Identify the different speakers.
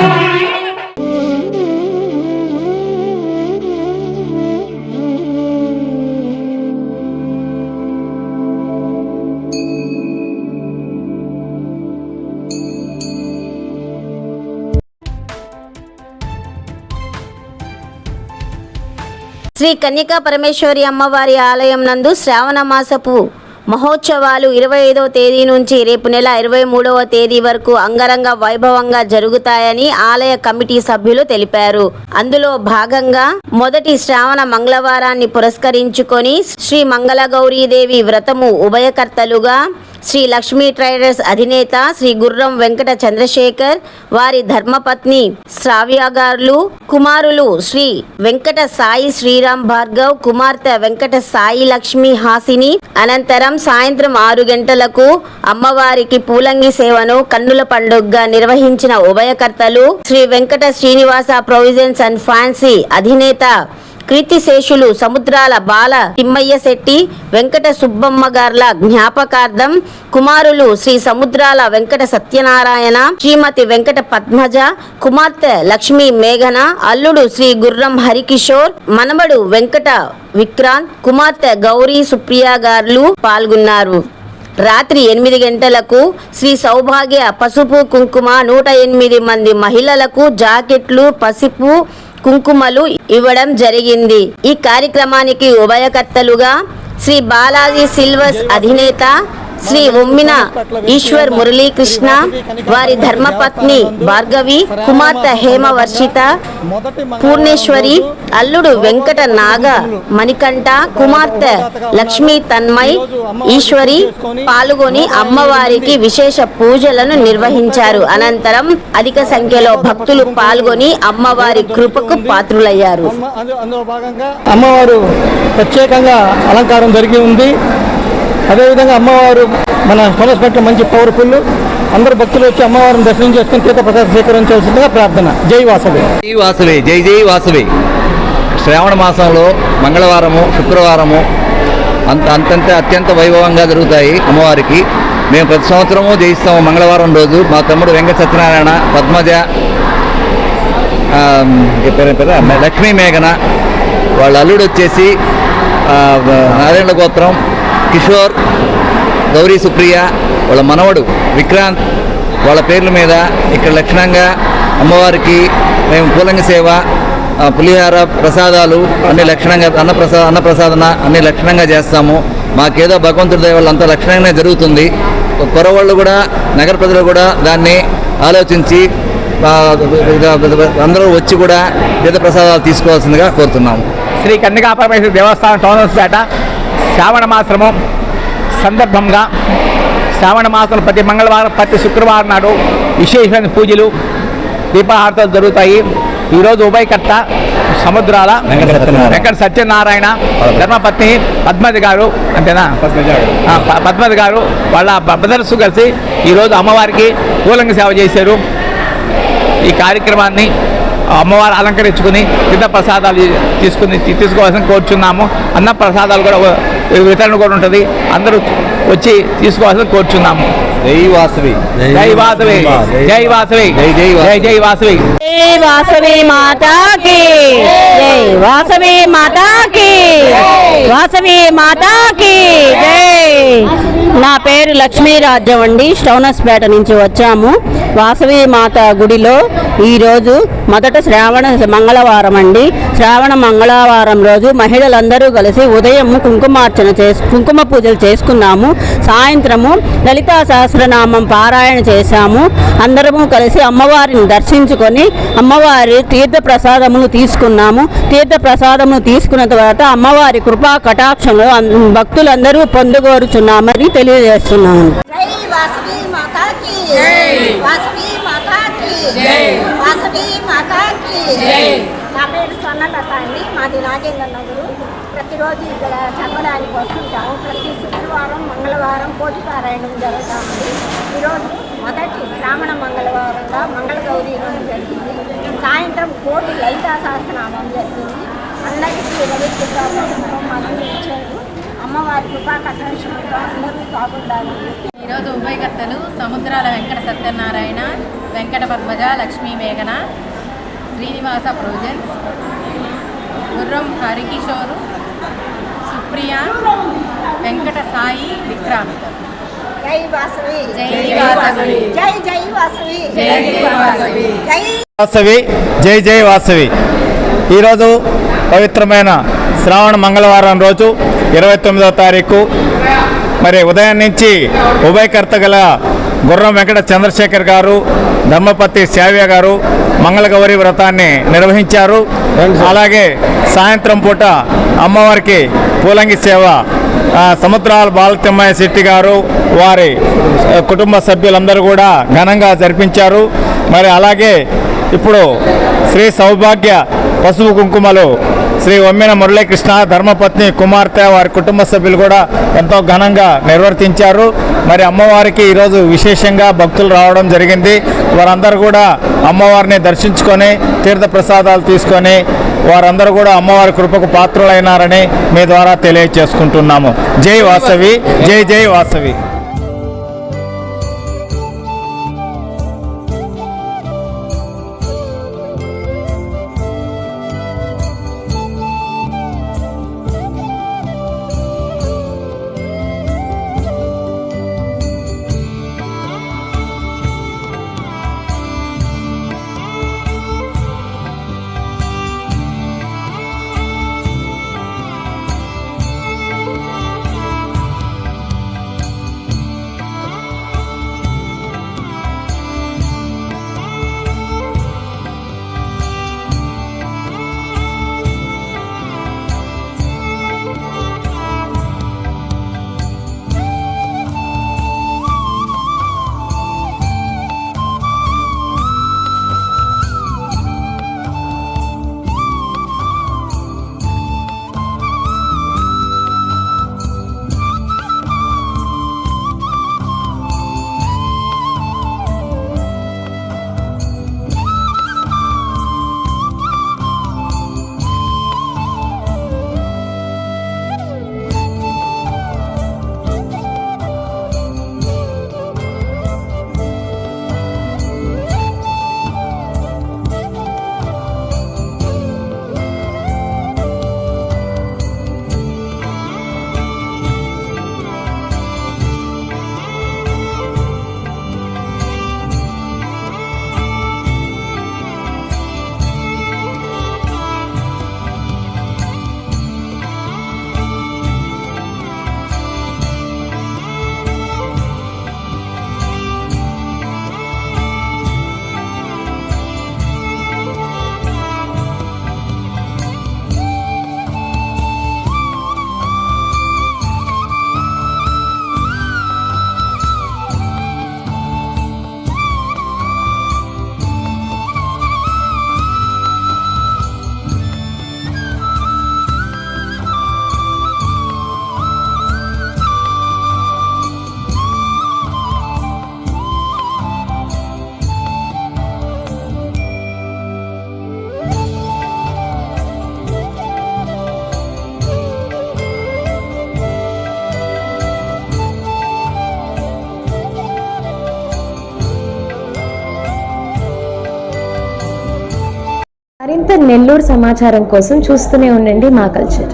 Speaker 1: Bye. Shri Kanyaka Parameshwari అమ్మవారి ఆలయం నందు శ్రావణ మాసపు మహోత్సవాలు ఇరవై ఐదవ తేదీ నుంచి రేపు నెల ఇరవై మూడవ తేదీ వరకు అంగరంగ వైభవంగా జరుగుతాయని ఆలయ కమిటీ సభ్యులు తెలిపారు. అందులో భాగంగా మొదటి శ్రావణ మంగళవారాన్ని పురస్కరించుకొని శ్రీ మంగళ గౌరీదేవి వ్రతము ఉభయకర్తలుగా శ్రీ లక్ష్మీ ట్రైడర్స్ అధినేత శ్రీ గుర్రం వెంకట చంద్రశేఖర్ వారి ధర్మపత్ని శ్రావ్యగారులు కుమారులు శ్రీ వెంకట సాయి శ్రీరామ్ భార్గవ్ కుమార్తె వెంకట సాయి లక్ష్మి హాసిని. అనంతరం సాయంత్రం ఆరు గంటలకు అమ్మవారికి పూలంగి సేవను కన్నుల పండుగగా నిర్వహించిన ఉభయకర్తలు Shri Venkata Srinivasa provisions and fancy అధినేత కీర్తిశేషులు సముద్రాల బాల తిమ్మయ్య శెట్టి వెంకట సుబ్బమ్మ గార్ల జ్ఞాపకార్థం కుమారులు శ్రీ సముద్రాల వెంకట సత్యనారాయణ శ్రీమతి వెంకట పద్మజ కుమార్తె లక్ష్మి మేఘన అల్లుడు శ్రీ గుర్రం హరికిషోర్ మనమడు వెంకట విక్రాంత్ కుమార్తె గౌరీ సుప్రియ గార్లు పాల్గొన్నారు. రాత్రి ఎనిమిది గంటలకు శ్రీ సౌభాగ్య పసుపు కుంకుమ నూట ఎనిమిది మంది మహిళలకు జాకెట్లు పసుపు కుంకుమలు ఇవ్వడం జరిగింది. ఈ కార్యక్రమానికి ఉభయకర్తలుగా శ్రీ బాలాజీ సిల్వర్స్ అధినేత శ్రీ ఉమ్మిన ఈశ్వర్ మురళీకృష్ణ వారి ధర్మపత్ని భార్గవి కుమార్తె హేమ వర్షిత పూర్ణేశ్వరి అల్లుడు వెంకట నాగ మణికంఠ కుమార్తె లక్ష్మీ తన్మయ్ ఈశ్వరి పాల్గొని అమ్మవారికి విశేష పూజలను నిర్వహించారు. అనంతరం అధిక సంఖ్యలో భక్తులు పాల్గొని అమ్మవారి కృపకు పాత్రులయ్యారు.
Speaker 2: అందులో భాగంగా అమ్మవారు ప్రత్యేకంగా అలంకారం జరిగి ఉంది. అదేవిధంగా అమ్మవారు మన సోలస్ మంచి పవర్ఫుల్ అందరు భక్తులు వచ్చి అమ్మవారిని దర్శనం చేసుకుని తీర్థప్రసాద స్వీకరించవలసిందిగా ప్రార్థన. జై వాసవి.
Speaker 3: జై వాసవి జై జై వాసవి. శ్రావణ మాసంలో మంగళవారము శుక్రవారము అంత అంతంత అత్యంత వైభవంగా జరుగుతాయి అమ్మవారికి. మేము ప్రతి సంవత్సరము జయిస్తాము మంగళవారం రోజు. మా తమ్ముడు వెంకట సత్యనారాయణ పద్మజ పేరు లక్ష్మీ మేఘన వాళ్ళ అల్లుడు వచ్చేసి నారాయణ గోత్రం కిషోర్ గౌరీ సుప్రియ వాళ్ళ మనవడు విక్రాంత్ వాళ్ళ పేర్ల మీద ఇక్కడ లక్షణంగా అమ్మవారికి మేము పూలంగ సేవ పులిహార ప్రసాదాలు అన్ని లక్షణంగా అన్నప్రసా అన్నప్రసాదన అన్న ప్రసాదన అన్ని లక్షణంగా చేస్తాము. మాకేదో భగవంతుడి దయ వల్ల అంత లక్షణంగానే జరుగుతుంది. కొరవాళ్ళు కూడా నగర ప్రజలు కూడా దాన్ని ఆలోచించి అందరూ వచ్చి కూడా తీర్థ ప్రసాదాలు తీసుకోవాల్సిందిగా కోరుతున్నాము.
Speaker 4: శ్రీ కన్యకా పరమేశ్వర దేవస్థానం టౌన్స్పేట శ్రావణ మాసము సందర్భంగా శ్రావణ మాసంలో ప్రతి మంగళవారం ప్రతి శుక్రవారం నాడు విశేషమైన పూజలు దీపాహారతలు జరుగుతాయి. ఈరోజు ఉభయకర్త సముద్రాల
Speaker 3: వెంకట సత్యనారాయణ.
Speaker 4: ధర్మపత్ని పద్మతి గారు అంతేనా? పద్మతి గారు. వాళ్ళ బ్రదర్స్ కలిసి ఈరోజు అమ్మవారికి పూలంగి సేవ చేశారు. ఈ కార్యక్రమాన్ని అమ్మవారు అలంకరించుకుని తీర్థ ప్రసాదాలు తీసుకుని తీసుకోవాల్సిన కోరుచున్నాము. అన్న ప్రసాదాలు కూడా వితరణ కూడా ఉంటుంది. అందరూ వచ్చి తీసుకోవాల్సిన కోరుచున్నాము.
Speaker 3: జై వాసవి.
Speaker 4: జై వాసవి. జై వాసవి.
Speaker 3: జై జై
Speaker 4: జై జై వాసవి.
Speaker 5: జై వాసవి. మాతాకి. జై వాసవి మాతాకి. వాసవి మాతాకి. జై. నా పేరు లక్ష్మీ రాజ్యం అండి. స్టౌనస్పేట నుంచి వచ్చాము. వాసవి మాత గుడిలో ఈరోజు మొదట శ్రావణ మంగళవారం అండి. శ్రావణ మంగళవారం రోజు మహిళలందరూ కలిసి ఉదయం కుంకుమార్చన చేసు కుంకుమ పూజలు చేసుకున్నాము. సాయంత్రము లలితా సహస్రనామం పారాయణ చేశాము. అందరము కలిసి అమ్మవారిని దర్శించుకొని అమ్మవారి తీర్థ ప్రసాదములు తీసుకున్నాము. తీర్థ ప్రసాదములు తీసుకున్న తర్వాత అమ్మవారి కృపా కటాక్షంలో భక్తులందరూ పొందుకోరుచున్నామని తెలియజేస్తున్నాము
Speaker 6: జై. వాసవి మాతాకి వాసవి మాతాకి నా పేరు స్వర్ణలత అండి. మాది నాగేంద్ర నగరు. ప్రతిరోజు ఇక్కడ చదవడానికి వస్తుంటాము. ప్రతి శుక్రవారం మంగళవారం కోటి పారాయణం జరుగుతామండి. ఈరోజు మొదటి శ్రావణ మంగళవారం ప్రకారంగా మంగళగౌరి రోజు జరిగింది. సాయంత్రం కోటి లలితా సహస్రనామం జరిగింది. అందరికీ రవికృపా మనం ఇచ్చారు. అమ్మవారి కృపా కటాక్షంతో అందరూ బాగుండాలి
Speaker 7: ఈరోజు ఉభయకర్తలు సముద్రాల వెంకట సత్యనారాయణ వెంకట పద్మజ లక్ష్మీ మేఘన శ్రీనివాస ప్రొవిజన్స్ గుర్రం హరికిషోరు సుప్రియ వెంకట సాయి విక్రాంత్.
Speaker 6: జై వాసవి.
Speaker 7: జై వాసవి.
Speaker 6: జై జై వాసవి.
Speaker 7: జై జై వాసవి.
Speaker 6: జై
Speaker 8: వాసవి జై జై వాసవి. ఈరోజు పవిత్రమైన శ్రావణ మంగళవారం రోజు ఇరవై తొమ్మిదవ తారీఖు మరి ఉదయం నుంచి ఉభయకర్త గల గుర్రం వెంకట చంద్రశేఖర్ గారు ధర్మపతి శావ్య గారు మంగళగౌరి వ్రతాన్ని నిర్వహించారు. అలాగే సాయంత్రం పూట అమ్మవారికి పూలంగి సేవ సముద్రాల బాలతిమ్మయ్య శెట్టి గారు వారి కుటుంబ సభ్యులందరూ కూడా ఘనంగా జరిపించారు. మరి అలాగే ఇప్పుడు శ్రీ సౌభాగ్య పసుపు కుంకుమలు శ్రీ వమ్మిన మురళీకృష్ణ ధర్మపత్ని కుమార్తె వారి కుటుంబ సభ్యులు కూడా ఎంతో ఘనంగా నిర్వర్తించారు. మరి అమ్మవారికి ఈరోజు విశేషంగా భక్తులు రావడం జరిగింది. వారందరూ కూడా అమ్మవారిని దర్శించుకొని తీర్థ ప్రసాదాలు తీసుకొని వారందరూ కూడా అమ్మవారి కృపకు పాత్రులైనారని మీ ద్వారా తెలియచేసుకుంటున్నాము. జై వాసవి జై జై వాసవి.
Speaker 9: మరింత నెల్లూరు సమాచారం కోసం చూస్తూనే ఉండండి మా కల్చర్.